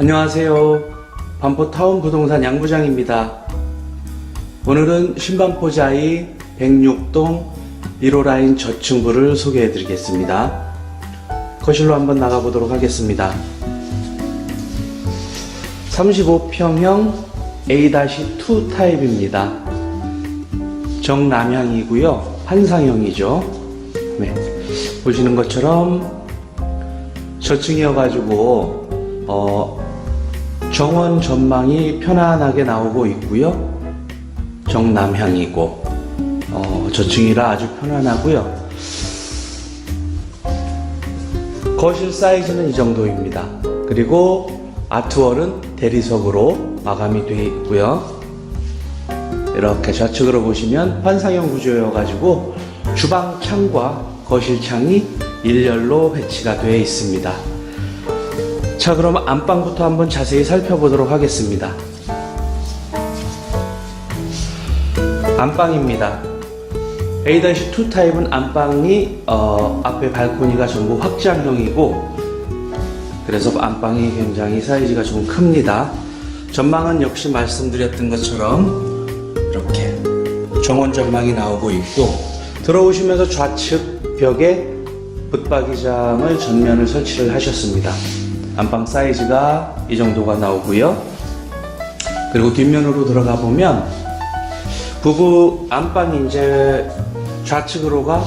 안녕하세요. 반포타운 부동산 양부장입니다. 오늘은 신반포자이 106동 1호 라인 저층부를 소개해 드리겠습니다. 거실로 한번 나가보도록 하겠습니다. 35평형 A-2 타입입니다. 정남향이고요. 환상형이죠. 네. 보시는 것처럼 저층이어가지고 어, 정원 전망이 편안하게 나오고 있고요. 정남향이고 어, 저층이라 아주 편안하고요. 거실 사이즈는 이 정도입니다. 그리고 아트월은 대리석으로 마감이 되어 있고요. 이렇게 좌측으로 보시면 환상형 구조여가지고 주방 창과 거실 창이 일렬로 배치가 되어 있습니다. 자, 그럼 안방부터 한번 자세히 살펴보도록 하겠습니다. 안방입니다. A-2 타입은 안방이 어, 앞에 발코니가 전부 확장형이고 그래서 안방이 굉장히 사이즈가 좀 큽니다. 전망은 역시 말씀드렸던 것처럼 이렇게 정원 전망이 나오고 있고 들어오시면서 좌측 벽에 붙박이장을 전면을 설치를 하셨습니다. 안방 사이즈가 이 정도가 나오고요. 그리고 뒷면으로 들어가 보면 부부 안방이 이제 좌측으로가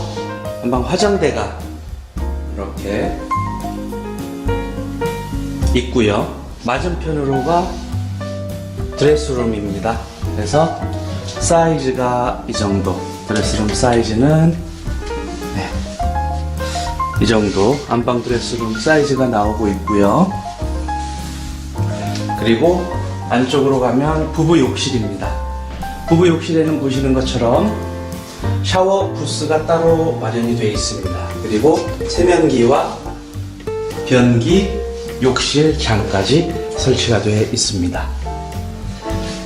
안방 화장대가 이렇게 있고요. 맞은편으로가 드레스룸입니다. 그래서 사이즈가 이 정도. 드레스룸 사이즈는 네. 이 정도 안방 드레스룸 사이즈가 나오고 있고요. 그리고 안쪽으로 가면 부부 욕실입니다. 부부 욕실에는 보시는 것처럼 샤워 부스가 따로 마련이 되어 있습니다. 그리고 세면기와 변기, 욕실 장까지 설치가 되어 있습니다.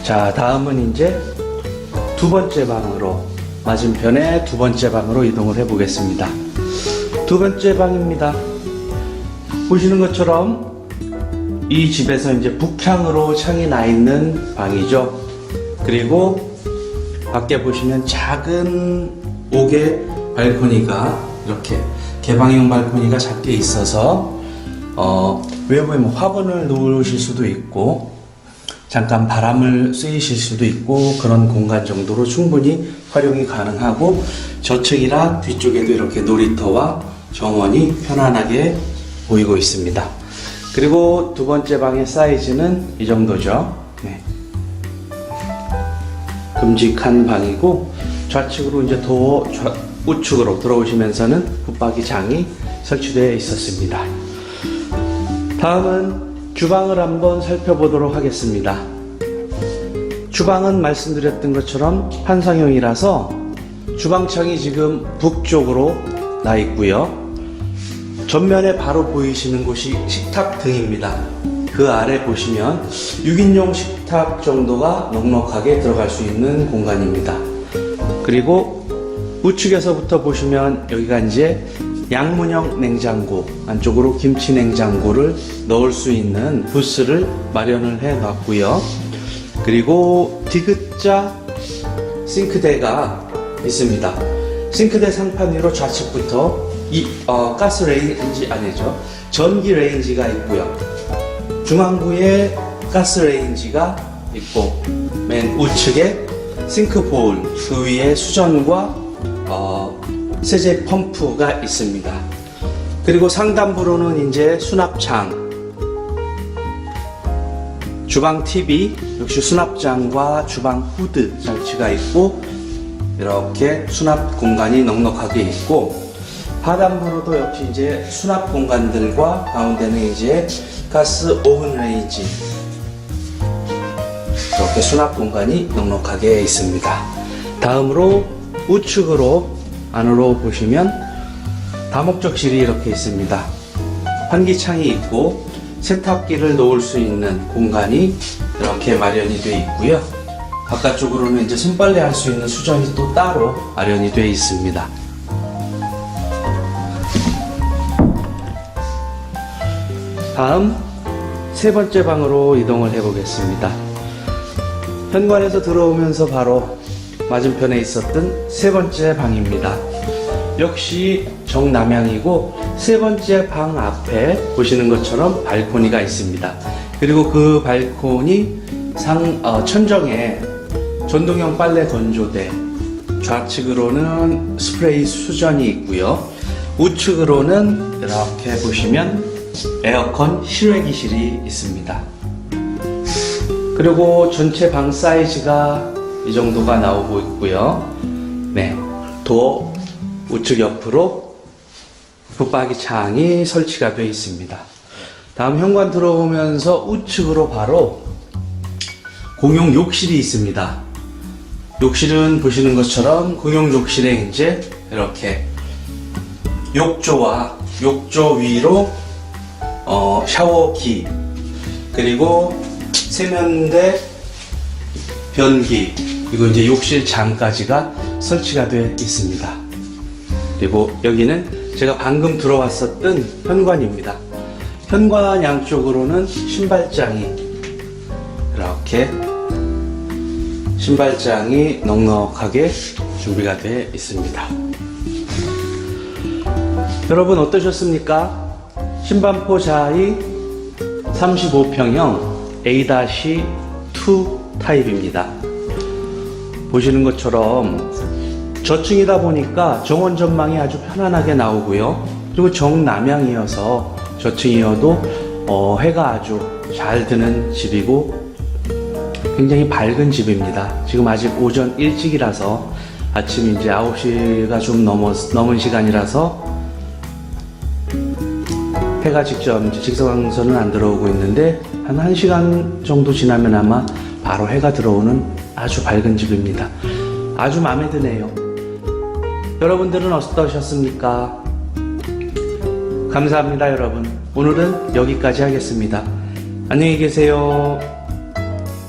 자, 다음은 이제 두 번째 방으로 맞은편에 두 번째 방으로 이동을 해 보겠습니다. 두 번째 방입니다. 보시는 것처럼 이 집에서 이제 북향으로 창이 나 있는 방이죠. 그리고 밖에 보시면 작은 옥의 발코니가 이렇게 개방형 발코니가 작게 있어서 어, 외부에 뭐 화분을 놓으실 수도 있고 잠깐 바람을 쐬실 수도 있고 그런 공간 정도로 충분히 활용이 가능하고 저층이라 뒤쪽에도 이렇게 놀이터와 정원이 편안하게 보이고 있습니다. 그리고 두 번째 방의 사이즈는 이 정도죠. 네. 큼직한 방이고 좌측으로 이제 더 좌- 우측으로 들어오시면서는 붙박이 장이 설치되어 있었습니다. 다음은 주방을 한번 살펴보도록 하겠습니다. 주방은 말씀드렸던 것처럼 환상형이라서 주방창이 지금 북쪽으로 나 있고요. 전면에 바로 보이시는 곳이 식탁 등입니다. 그 아래 보시면 6인용 식탁 정도가 넉넉하게 들어갈 수 있는 공간입니다. 그리고 우측에서부터 보시면 여기가 이제 양문형 냉장고 안쪽으로 김치 냉장고를 넣을 수 있는 부스를 마련을 해 놨고요. 그리고 디귿자 싱크대가 있습니다. 싱크대 상판 위로 좌측부터 이 어, 가스 레인지 아니죠 전기 레인지가 있고요. 중앙부에 가스 레인지가 있고 맨 우측에 싱크 볼, 그 위에 수전과 어, 세제 펌프가 있습니다. 그리고 상단부로는 이제 수납장, 주방 TV 역시 수납장과 주방 후드 설치가 있고 이렇게 수납 공간이 넉넉하게 있고 하단부로도 역시 이제 수납 공간들과 가운데는 이제 가스 오븐 레인지 이렇게 수납 공간이 넉넉하게 있습니다. 다음으로 우측으로 안으로 보시면 다목적실이 이렇게 있습니다. 환기창이 있고 세탁기를 놓을 수 있는 공간이 이렇게 마련이 되어 있고요. 바깥쪽으로는 이제 손빨래 할 수 있는 수전이 또 따로 마련이 되어 있습니다. 다음 세 번째 방으로 이동을 해 보겠습니다. 현관에서 들어오면서 바로 맞은편에 있었던 세 번째 방입니다. 역시 정남향이고 세 번째 방 앞에 보시는 것처럼 발코니가 있습니다. 그리고 그 발코니 상 어, 천정에 전동형 빨래 건조대 좌측으로는 스프레이 수전이 있고요. 우측으로는 이렇게 보시면 에어컨 실외기실이 있습니다. 그리고 전체 방 사이즈가 이 정도가 나오고 있고요. 네, 도어 우측 옆으로 붙박이 창이 설치가 되어 있습니다. 다음 현관 들어오면서 우측으로 바로 공용 욕실이 있습니다. 욕실은 보시는 것처럼 공용 욕실에 이제 이렇게 욕조와 욕조 위로 어, 샤워기 그리고 세면대 변기 그리고 이제 욕실 장까지가 설치가 되어 있습니다. 그리고 여기는 제가 방금 들어왔었던 현관입니다. 현관 양쪽으로는 신발장이 이렇게 신발장이 넉넉하게 준비가 되어 있습니다. 여러분 어떠셨습니까? 신반포 자이 35평형 A-2 타입입니다. 보시는 것처럼 저층이다 보니까 정원 전망이 아주 편안하게 나오고요. 그리고 정남향이어서 저층이어도 어, 해가 아주 잘 드는 집이고 굉장히 밝은 집입니다. 지금 아직 오전 일찍이라서 아침 이제 9시가 좀 넘어, 넘은 시간이라서 해가 직접 직선선은 안 들어오고 있는데 한 1시간 정도 지나면 아마 바로 해가 들어오는 아주 밝은 집입니다. 아주 마음에 드네요. 여러분들은 어떠셨습니까? 감사합니다, 여러분. 오늘은 여기까지 하겠습니다. 안녕히 계세요.